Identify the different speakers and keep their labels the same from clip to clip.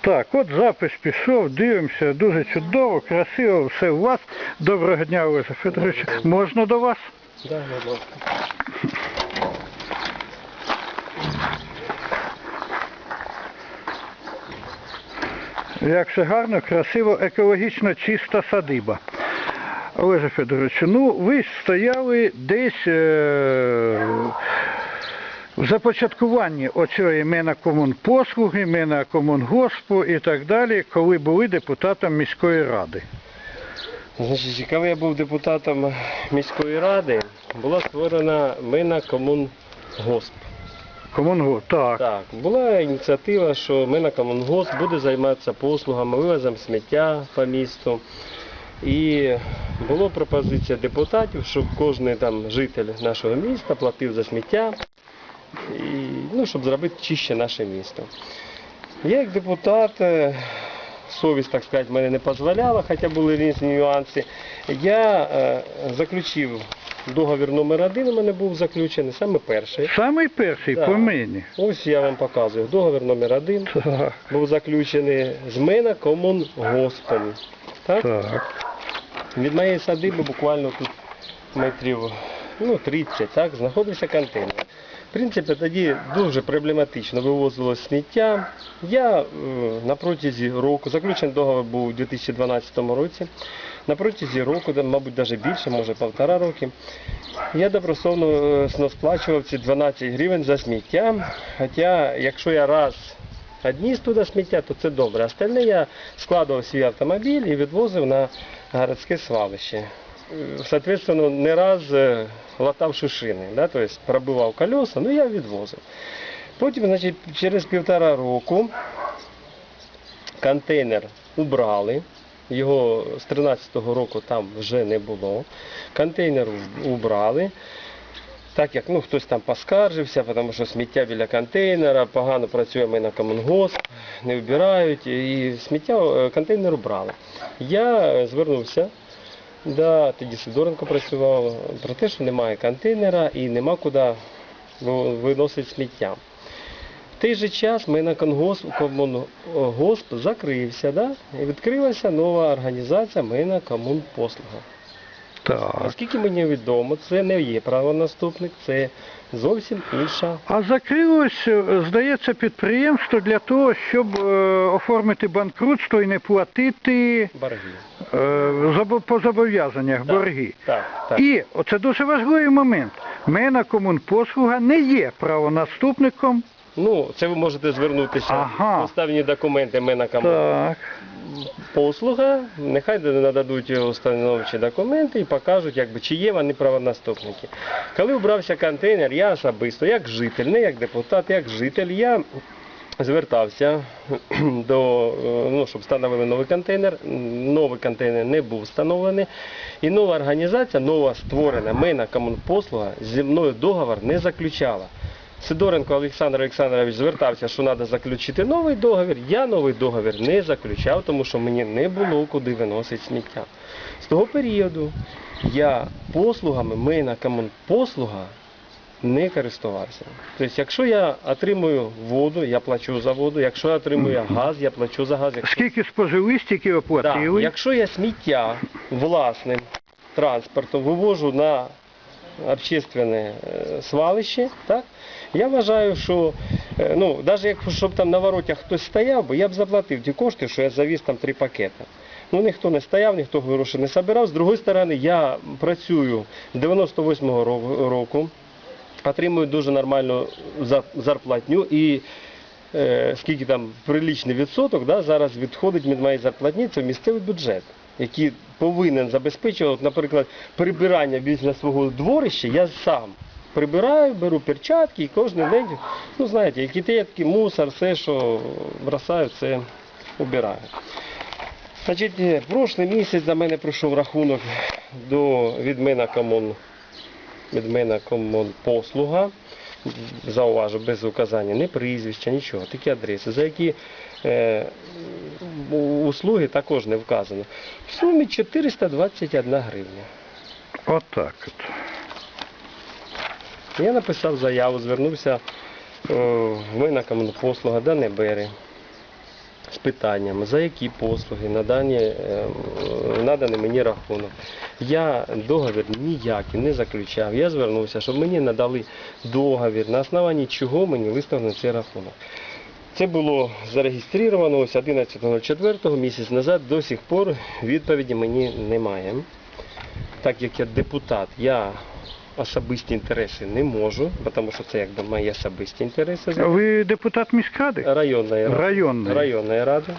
Speaker 1: Так, от запис пішов, дивимося, дуже чудово, красиво, все у вас. Доброго дня, Олеже Федорович. Можна до вас?
Speaker 2: Да, будь ласка.
Speaker 1: Як все гарно, красиво, екологічно чиста садиба. Олеже Федоровичу, ну ви стояли десь е- в започаткуванні оцього імена комунпослуги, імена комунгоспу і так далі, коли були депутатом міської ради.
Speaker 2: Значить, коли я був депутатом міської ради, була створена мина комунгосп.
Speaker 1: Комунгосп, так.
Speaker 2: Так, була ініціатива, що мина комунгосп буде займатися послугами, вивозом сміття по місту. І була пропозиція депутатів, щоб кожен там житель нашого міста платив за сміття, і, ну, щоб зробити чище наше місто. Я як депутат, е, совість, так сказати, мене не дозволяла, хоча були різні нюанси. Я е, заключив договір номер один, у мене був заключений, саме перший.
Speaker 1: Самий перший
Speaker 2: Так.
Speaker 1: по мені.
Speaker 2: Ось я вам показую. Договір номер один
Speaker 1: Так,
Speaker 2: був заключений з мене комунгоспом. Так?
Speaker 1: так.
Speaker 2: Від моєї садиби буквально тут метрів ну, 30, так, знаходився контейнер. В принципі, тоді дуже проблематично вивозилось сміття. Я е, на протязі року, заключений договір був у 2012 році, на протязі року, мабуть, навіть більше, може півтора роки, я добросовно е, сплачував ці 12 гривень за сміття. Хоча, якщо я раз одніс туди сміття, то це добре. Остальне я складував свій автомобіль і відвозив на городське свалище. Е, Соответственно, не раз е, латавши шини, да, то есть пробивав колеса, ну я відвозив. Потім, значить, через півтора року контейнер убрали. Його з 13-го року там вже не було. Контейнер убрали. Так як ну, хтось там поскаржився, тому що сміття біля контейнера, погано працює ми на комунгосп, не вбирають, і сміття е, контейнер убрали. Я е, звернувся, да, тоді Сидоренко працював, про те, що немає контейнера і нема куди виносити сміття. В той же час ми на конгосп, комунгосп закрився, да? і відкрилася нова організація Мина Комунпослуга.
Speaker 1: так.
Speaker 2: Наскільки мені відомо, це не є правонаступник, це зовсім інша.
Speaker 1: А закрилось, е, здається, підприємство для того, щоб е, оформити банкрутство і не платити
Speaker 2: Борги.
Speaker 1: е, по зобов'язаннях
Speaker 2: Так.
Speaker 1: борги.
Speaker 2: Так, так.
Speaker 1: І оце дуже важливий момент. Мена комунпослуга не є правонаступником.
Speaker 2: Ну, це ви можете звернутися
Speaker 1: Ага.
Speaker 2: поставні документи ми на
Speaker 1: Так.
Speaker 2: послуга, нехай нададуть установчі документи і покажуть, якби, чи є вони правонаступники. Коли вбрався контейнер, я особисто, як житель, не як депутат, як житель, я звертався до, е, ну, щоб встановили новий контейнер. Новий контейнер не був встановлений. І нова організація, нова створена, мина комунпослуга, зі мною договор не заключала. Сидоренко Олександр Олександрович звертався, що треба заключити новий договір. Я новий договір не заключав, тому що мені не було куди виносити сміття. З того періоду я послугами мина комунпослуга не користувався. Тобто, якщо я отримую воду, я плачу за воду, якщо я отримую газ, я плачу за газ. Якщо
Speaker 1: Скільки спожили, стільки
Speaker 2: Да, якщо я сміття власним транспортом вивожу на общественне е, свалище, так, я вважаю, що е, ну, навіть якщо щоб там на воротях хтось стояв, би, я б заплатив ті кошти, що я завіз там три пакети. Ну ніхто не стояв, ніхто гроші не збирав. З другої сторони, я працюю з 98-го року, отримую дуже нормальну зарплатню і е, скільки там приличний відсоток да, зараз відходить від моєї зарплатні, це місцевий бюджет, який повинен забезпечувати, наприклад, прибирання біля свого дворища, я сам прибираю, беру перчатки і кожен день, ну знаєте, які тетки, мусор, все, що бросаю, це убираю. Значить, е, прошлий місяць до мене прийшов рахунок до від мене комун, від мене комунпослуга зауважу, без указання ні прізвища, нічого, такі адреси, за які е, услуги також не вказано. В сумі 421 гривня.
Speaker 1: Отак от.
Speaker 2: Я написав заяву, звернувся е, в мене комунпослуга да Небери з питанням, за які послуги надані, е, наданий мені рахунок. Я договір ніякий не заключав. Я звернувся, щоб мені надали договір, на основанні чого мені виставлено цей рахунок. Це було зареєстровано ось 11.04 місяць назад, до сих пор відповіді мені немає. Так як я депутат, я особисті інтереси не можу, бо тому що це якби мої особисті інтереси
Speaker 1: Ви депутат міськради?
Speaker 2: районної ради.
Speaker 1: Районної.
Speaker 2: Районної ради.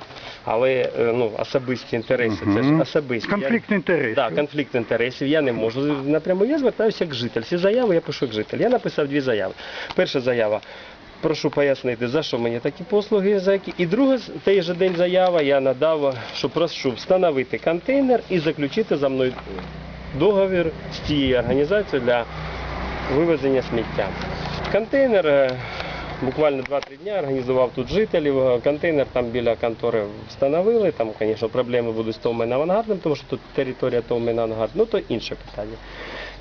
Speaker 2: Але е, ну, особисті інтереси, це ж особисті.
Speaker 1: Конфлікт інтересів.
Speaker 2: Так, конфлікт інтересів. Я не можу напряму. Я звертаюся як житель. Всі заяви я пишу як житель. Я написав дві заяви. Перша заява. Прошу пояснити, за що мені такі послуги, за які. І друга, той же день заява я надав, що прошу встановити контейнер і заключити за мною договір з цією організацією для вивезення сміття. Контейнер е, буквально 2-3 дні організував тут жителів. Е, Контейнер там біля контори встановили. Там, звісно, проблеми будуть з Товмен авангардом, тому що тут територія Товмен авангард. Ну то інше питання.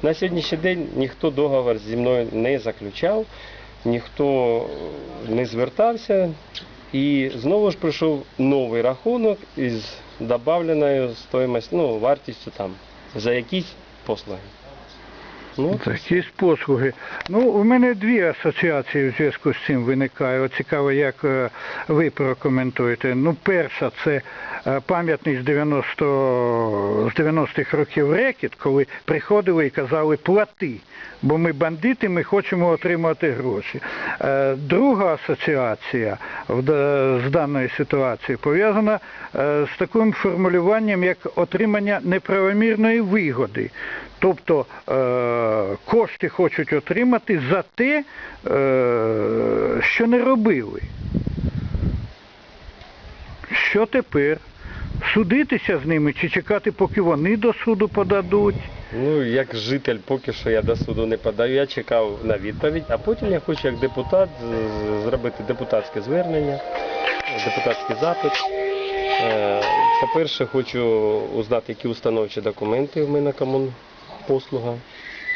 Speaker 2: На сьогоднішній день ніхто договор зі мною не заключав, ніхто е, не звертався. І знову ж прийшов новий рахунок із додавленою стоїмость, ну, вартістю там за якісь послуги. Ну,
Speaker 1: Якісь послуги. Ну, у мене дві асоціації в зв'язку з цим виникає. Цікаво, як е, ви прокоментуєте. Ну, перша це е, пам'ятний з 90 з 90-х років рекет, коли приходили і казали плати, бо ми бандити, ми хочемо отримати гроші. Е, Друга асоціація з даної ситуації пов'язана з таким формулюванням, як отримання неправомірної вигоди. Тобто е, кошти хочуть отримати за те, е, що не робили. Що тепер? Судитися з ними чи чекати, поки вони до суду подадуть?
Speaker 2: Ну, як житель, поки що я до суду не подаю, я чекав на відповідь, а потім я хочу як депутат зробити депутатське звернення, депутатський запит. Е, По-перше, хочу узнати, які установчі документи в мене комунпослуга,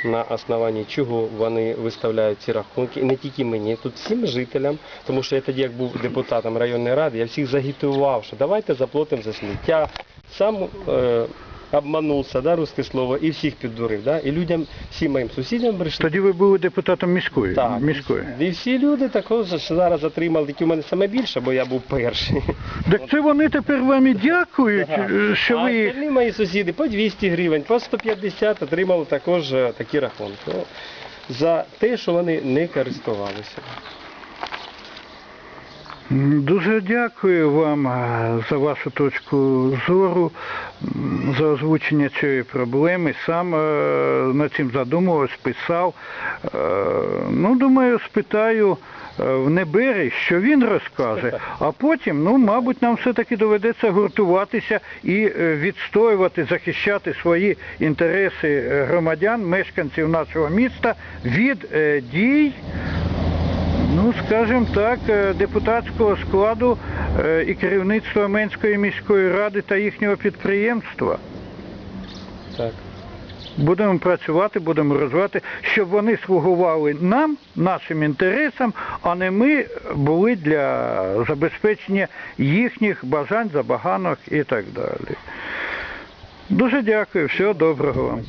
Speaker 2: на основанні чого вони виставляють ці рахунки. І не тільки мені, тут всім жителям, тому що я тоді, як був депутатом районної ради, я всіх загітував, що давайте заплатимо за сміття. Сам е, обманувся, да, русське слово, і всіх піддурив. Да? І людям, всім моїм сусідям прийшли.
Speaker 1: Тоді ви були депутатом міської.
Speaker 2: Так,
Speaker 1: міської.
Speaker 2: І всі люди також зараз отримали, тільки в мене саме більше, бо я був перший.
Speaker 1: Так це вони тепер вам і дякують,
Speaker 2: Ага.
Speaker 1: що
Speaker 2: а
Speaker 1: ви
Speaker 2: остальні мої сусіди по 200 гривень, по 150 отримали також е, такі рахунки. Ну, За те, що вони не користувалися.
Speaker 1: Дуже дякую вам за вашу точку зору, за озвучення цієї проблеми. Сам е, над цим задумувався, писав. Е, Ну, думаю, спитаю е, в Небері, що він розкаже, а потім, ну, мабуть, нам все-таки доведеться гуртуватися і е, відстоювати, захищати свої інтереси е, громадян, мешканців нашого міста від е, дій. Ну, скажімо так, е, депутатського складу е, і керівництва Менської міської ради та їхнього підприємства.
Speaker 2: Так.
Speaker 1: Будемо працювати, будемо розвивати, щоб вони слугували нам, нашим інтересам, а не ми були для забезпечення їхніх бажань, забаганок і так далі. Дуже дякую, всього доброго вам.